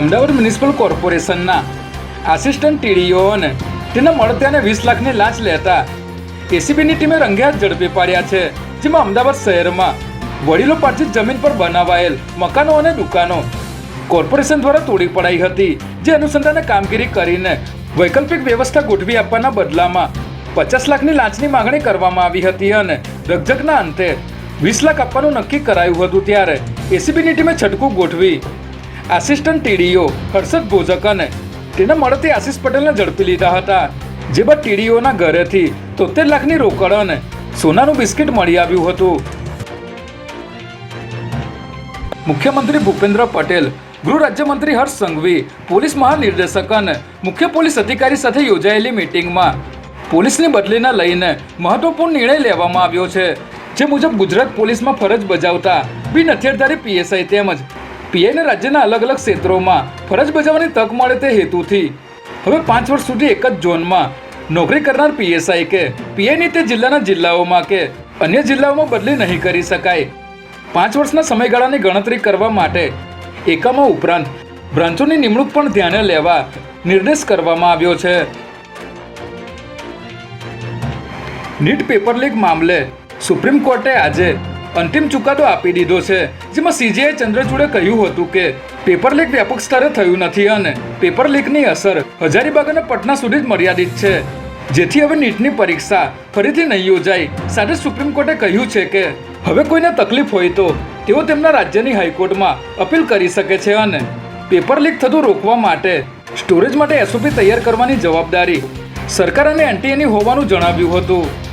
Ahmedabad municipal કોર્પોરેશનના assistant TDO અને તેના મળત્યાને વીસ લાખની લાંચ લેતા એસીબીની ટીમે રંગેહાથ ઝડપી પાડ્યા છે, જેમાં અમદાવાદ શહેરમાં વડીલો પાર્થિત જમીન પર બનાવાયેલ મકાનો અને દુકાનો કોર્પોરેશન દ્વારા તોડી પડાઈ હતી, જે અનુસંધાને કામગીરી કરીને વૈકલ્પિક વ્યવસ્થા ગોઠવી આપવાના બદલામાં પચાસ લાખની લાંચની માંગણી કરવામાં આવી હતી અને રકઝકના અંતે વીસ લાખ આપવાનું નક્કી કરાયું હતું ત્યારે એસીબીની ટીમે છટકું ગોઠવી આસિસ્ટન્ટ ટીડીઓ હર્ષદ ભોજક અને તેના મળતી આશિષ પટેલને ઝડપી લીધા હતા. જે બાદ ટીડીઓના ઘરેથી તોતેર લાખની રોકડ અને સોનાનું બિસ્કિટ મળી આવ્યું હતું. મુખ્યમંત્રી ભૂપેન્દ્ર પટેલ, ગૃહ રાજ્યમંત્રી હર્ષ સંઘવી, પોલીસ મહાનિર્દેશક અને મુખ્ય પોલીસ અધિકારી સાથે યોજાયેલી મીટિંગમાં પોલીસની બદલીને લઈને મહત્વપૂર્ણ નિર્ણય લેવામાં આવ્યો છે. જે મુજબ ગુજરાત પોલીસમાં ફરજ બજાવતા બિન હથિયારધારી પીએસઆઈ તેમજ પીઆઈને રાજ્યના અલગ અલગ ક્ષેત્રોમાં ફરજ બજાવવાની તક મળે તે હેતુથી. હવે પાંચ વર્ષ સુધી એક જ ઝોનમાં નોકરી કરનાર પીએસઆઈ કે પીઆઈની તે જિલ્લાના જિલ્લાઓમાં કે અન્ય જિલ્લાઓમાં બદલી નહીં કરી શકાય. પાંચ વર્ષના સમયગાળાની ગણતરી કરવા માટે એકમો ઉપરાંત બ્રાન્ચોની નિમણૂક પણ ધ્યાને લેવા નિર્દેશ કરવામાં આવ્યો છે. નીટ પેપર લીક મામલે સુપ્રીમ કોર્ટે આજે અંતિમ ચુકાદો આપી દીધો છે, જેમાં સીજીઆઈ ચંદ્રચૂડે કહ્યું હતું કે પેપર લીક વ્યાપક સ્તરે થયું નથી અને પેપર લીકની અસર હજારીબાગ અને પટના સુધી જ મર્યાદિત છે. જેથી હવે નીટની પરીક્ષા ફરીથી નહીં યોજાય. સાથે સુપ્રીમ કોર્ટે કહ્યું છે કે, હવે કોઈને તકલીફ હોય તો તેઓ તેમના રાજ્યની હાઈકોર્ટમાં અપીલ કરી શકે છે અને પેપર લીક થતું રોકવા માટે સ્ટોરેજ માટે એસઓપી તૈયાર કરવાની જવાબદારી સરકાર અને એનટીએની હોવાનું જણાવ્યું હતું.